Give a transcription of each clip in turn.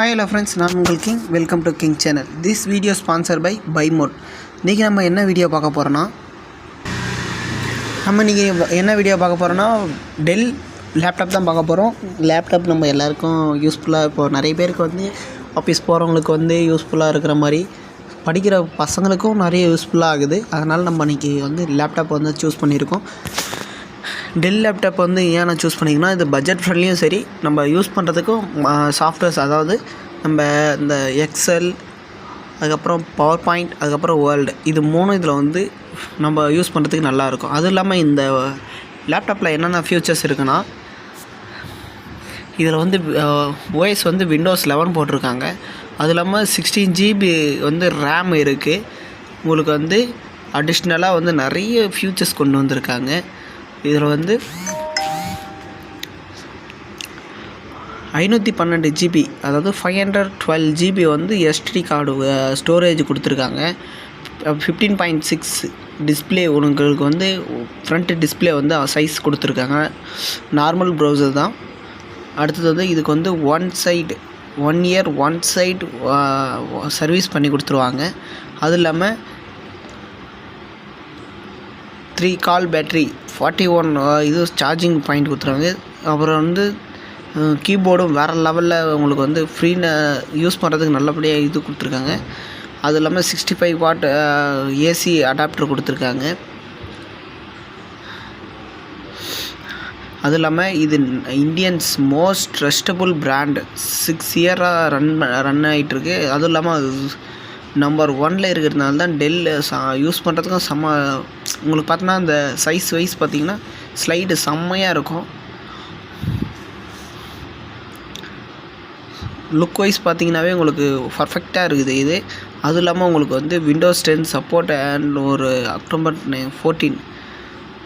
Hi hello friends நான் உங்கள் king welcome to king channel this video sponsor by by mode இன்றைக்கி நம்ம என்ன வீடியோ பார்க்க போகிறோன்னா நம்ம இன்றைக்கி என்ன வீடியோ பார்க்க போகிறோன்னா டெல் லேப்டாப் தான் பார்க்க போகிறோம் லேப்டாப் நம்ம எல்லாருக்கும் யூஸ்ஃபுல்லாக இப்போது நிறைய பேருக்கு வந்து ஆஃபீஸ் போகிறவங்களுக்கு வந்து யூஸ்ஃபுல்லாக இருக்கிற மாதிரி படிக்கிற பசங்களுக்கும் நிறைய யூஸ்ஃபுல்லாக ஆகுது. அதனால் நம்ம இன்றைக்கி வந்து லேப்டாப் வந்து சூஸ் பண்ணியிருக்கோம். டெல் லேப்டாப் வந்து ஏன் நான் சூஸ் பண்ணிங்கன்னா இது பட்ஜெட் ஃப்ரெண்ட்லியும் சரி நம்ம யூஸ் பண்ணுறதுக்கும் சாஃப்ட்வேர்ஸ் அதாவது நம்ம இந்த எக்ஸல் அதுக்கப்புறம் பவர் பாயிண்ட் அதுக்கப்புறம் வேர்ல்டு இது மூணும் இதில் வந்து நம்ம யூஸ் பண்ணுறதுக்கு நல்லாயிருக்கும் அதுவும் இல்லாமல் இந்த லேப்டாப்பில் என்னென்ன ஃபியூச்சர்ஸ் இருக்குன்னா இதில் வந்து ஓஎஸ் வந்து விண்டோஸ் லெவன் போட்டிருக்காங்க. அதுவும் இல்லாமல் சிக்ஸ்டீன் ஜிபி வந்து ரேம் இருக்குது உங்களுக்கு வந்து அடிஷ்னலாக வந்து நிறைய ஃபியூச்சர்ஸ் கொண்டு வந்திருக்காங்க. இதில் வந்து ஐநூற்றி பன்னெண்டு ஜிபி அதாவது ஃபைவ் ஹண்ட்ரட் டுவெல் ஜிபி வந்து எஸ்டி கார்டு ஸ்டோரேஜ் கொடுத்துருக்காங்க. ஃபிஃப்டீன் பாயிண்ட் சிக்ஸ் டிஸ்பிளே உங்களுக்கு வந்து ஃப்ரண்ட் டிஸ்பிளே வந்து சைஸ் கொடுத்துருக்காங்க. நார்மல் ப்ரௌசர் தான். அடுத்தது வந்து இதுக்கு வந்து one side one year one side service பண்ணி கொடுத்துருவாங்க. அது இல்லாமல் three cell battery forty one இது சார்ஜிங் பாயிண்ட் கொடுத்துருவாங்க அப்புறம் வந்து கீபோர்டும் வேறு லெவலில் உங்களுக்கு வந்து ஃப்ரீன யூஸ் பண்ணுறதுக்கு நல்லபடியாக இது கொடுத்துருக்காங்க. அது இல்லாமல் sixty five watt AC adapter கொடுத்துருக்காங்க. அது இல்லாமல் இது Indians most trustable brand six இயராக run run ஆகிட்டுருக்கு அதுவும் இல்லாமல் நம்பர் ஒனில் இருக்கிறதுனால தான் டெல் யூஸ் பண்ணுறதுக்கும் செம்ம உங்களுக்கு பார்த்தோன்னா அந்த சைஸ் வைஸ் பார்த்தீங்கன்னா ஸ்லைடு செம்மையாக இருக்கும். லுக் வைஸ் பார்த்தீங்கன்னாவே உங்களுக்கு பர்ஃபெக்டாக இருக்குது இது. அதுவும் இல்லாமல் உங்களுக்கு வந்து விண்டோஸ் டென் சப்போர்ட் அண்ட் ஒரு October fourteen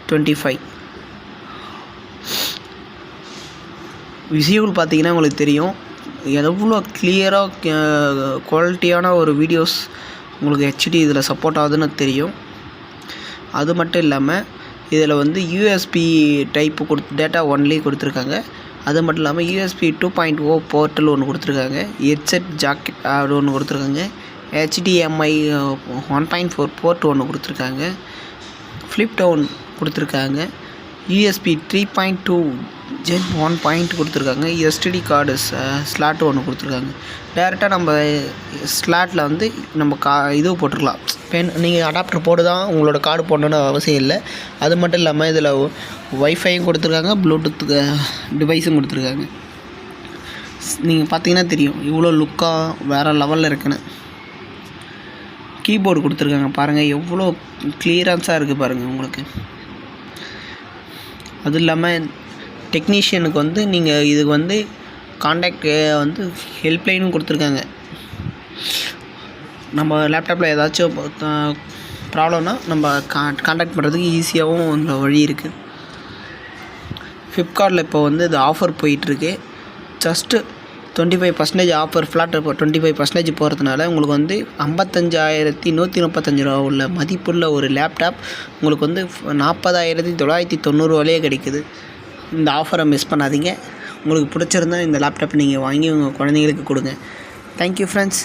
twenty five visible பார்த்தீங்கன்னா உங்களுக்கு தெரியும். எவ்வளோ கிளியராக குவாலிட்டியான ஒரு வீடியோஸ் உங்களுக்கு ஹெச்டி இதில் சப்போர்ட் ஆகுதுன்னு தெரியும். அது மட்டும் இல்லாமல் இதில் வந்து யூஎஸ்பி டைப்பு கொடுத்து டேட்டா ஒன்லி கொடுத்துருக்காங்க. அது மட்டும் இல்லாமல் USB two point oh oh portal ஒன்று கொடுத்துருக்காங்க. ஹெட்செட் ஜாக்கெட் அது ஒன்று கொடுத்துருக்காங்க. HDMI one point four port ஒன்று கொடுத்துருக்காங்க. ஃப்ளிப் டவுன் கொடுத்துருக்காங்க USB three point two gen one point கொடுத்துருக்காங்க. எஸ்டிடி கார்டு ஸ்லாட் uh, ஒன்று கொடுத்துருக்காங்க. டேரெக்டாக நம்ம uh, ஸ்லாட்டில் வந்து நம்ம கா இது போட்டுருக்கலாம். பென் நீங்கள் அடாப்டர் போட்டு தான் உங்களோட கார்டு போடணுன்னு அவசியம் இல்லை. அது மட்டும் இல்லாமல் இதில் ஒய்ஃபையும் கொடுத்துருக்காங்க. ப்ளூடூத் டிவைஸும் uh, கொடுத்துருக்காங்க. நீங்கள் பார்த்தீங்கன்னா தெரியும். இவ்வளோ லுக்காக வேறு லெவலில் இருக்குன்னு. கீபோர்டு கொடுத்துருக்காங்க பாருங்கள் எவ்வளோ கிளியரன்ஸாக இருக்குது பாருங்கள் உங்களுக்கு. அதுவும் இல்லாமல் டெக்னீஷியனுக்கு வந்து நீங்கள் இதுக்கு வந்து காண்டாக்ட் வந்து ஹெல்ப்லைனும் கொடுத்துருக்காங்க. நம்ம லேப்டாப்பில் ஏதாச்சும் ப்ராப்ளம்னா நம்ம கா காண்டாக்ட் பண்ணுறதுக்கு ஈஸியாகவும் இந்த வழி இருக்குது ஃப்ளிப்கார்ட்டில் இப்போ வந்து இது ஆஃபர் போயிட்டுருக்கு. Just twenty five percentage offer flat இப்போ டுவெண்ட்டி ஃபைவ் பர்சன்டேஜ் போகிறதுனால உங்களுக்கு வந்து ஐம்பத்தஞ்சாயிரத்தி நூற்றி முப்பத்தஞ்சு ரூபா உள்ள மதிப்புள்ள ஒரு லேப்டாப் உங்களுக்கு வந்து நாற்பதாயிரத்தி தொள்ளாயிரத்தி தொண்ணூறுவாலே கிடைக்குது. இந்த ஆஃபரை மிஸ் பண்ணாதீங்க. உங்களுக்கு பிடிச்சிருந்தா இந்த லேப்டாப் நீங்கள் வாங்கி உங்கள் குழந்தைங்களுக்கு கொடுங்க. Thank you friends